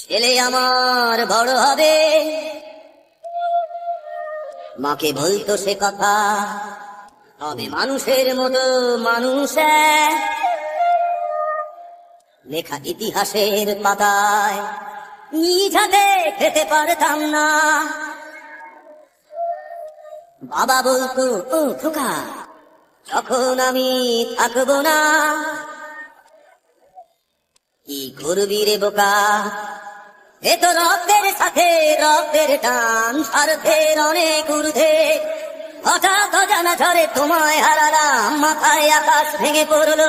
ছেলে আমার বড় হবে। মাকে বলতো সে কথা হবে মানুষের মতো মানুষ লেখা ইতিহাসের পাতায় খেতে পারতাম না। বাবা বলতো, ও খোকা, যখন আমি থাকব না, কি করবি রে বোকা? এ তো রক্তের সাথে রক্তের টান স্বার্থের অনেক ঊর্ধ্বে। হঠাৎ জানা ঝরে তোমায় হারালাম, মাথায় আকাশ ভেঙে পড়ল।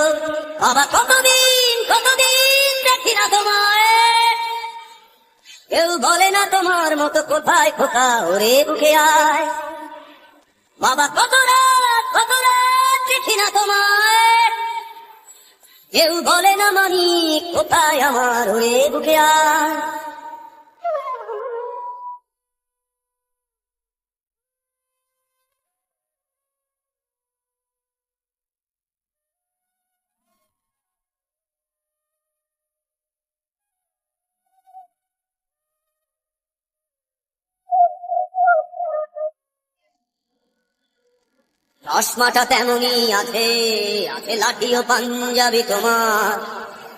বাবা, কতদিন কতদিন দেখি না তোমায়। কেউ বলে না তোমার মতো কোথায় খোকা, ওরে বুকে আয়। বাবা, কত রাত কত রাত দেখি না তোমায়। কেউ বলে না মানি কোথায় আমার, ওরে বুকে আয়। চশমাটা তেমনই আছে আছে লাঠি ও পাঞ্জাবি তোমার।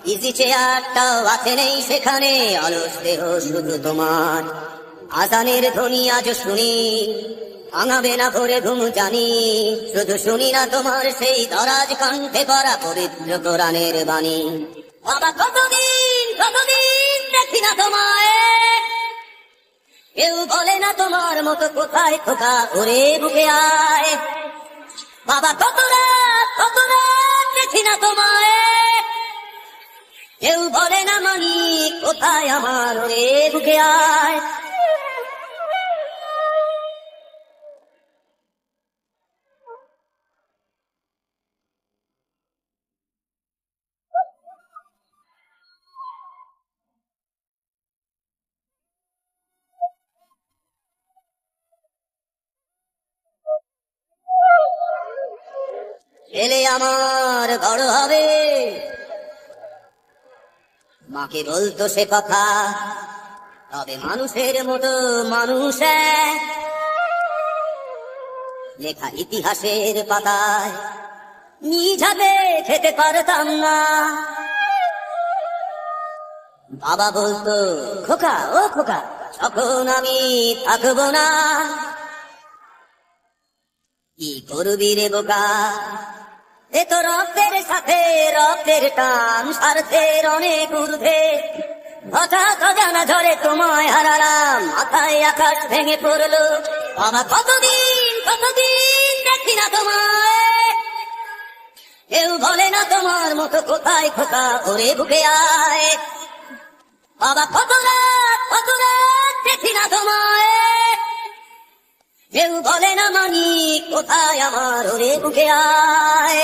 ইজি চেয়ারটাও আছে নেই সেখানে, অলস দেহ শুধু তোমার। আজানের ধ্বনি আজ শুনি, ভাঙাবে না ভরে ঘুম জানি। শুধু শুনি না তোমার সেই দরাজ কণ্ঠে পড়া পবিত্র কোরআনের বাণী। বাবা, কতদিন কতদিন দেখি না তোমায়। কেউ বলে না তোমার মতো কোথায় খোকা ওরে বুকে আয়। বাবা কত রাত কত রাত দেখি না তোমায়। কেউ বলে না মানি কোথায় আমার রে বুকে আয়? ছেলে আমার বড় হবে। মাকে বলতো সে কথা, তবে মানুষের মতো মানুষ লেখা ইতিহাসের পাতায় খেতে পারতাম না। বাবা বলতো, খোকা, ও খোকা, যখন আমি থাকব না, কি করবি রে বোকা? এ তো রক্তের সাথে রক্তের টান স্বার্থের অনেক ঊর্ধ্বে হঠাৎ অজানা ঝরে তোমায় হারালাম, মাথায় আকাশ ভেঙে পড়ল। বাবা, কতদিন কতদিন দেখি না তোমায়। কেউ বলে না তোমার মতো কোথায় খোকা, ওরে বুকে আয়। বাবা, কত রাত কত রাত দেখি না তোমায়। কেউ বলে না মানি কোথায় আমার ওরে উঠে আয়?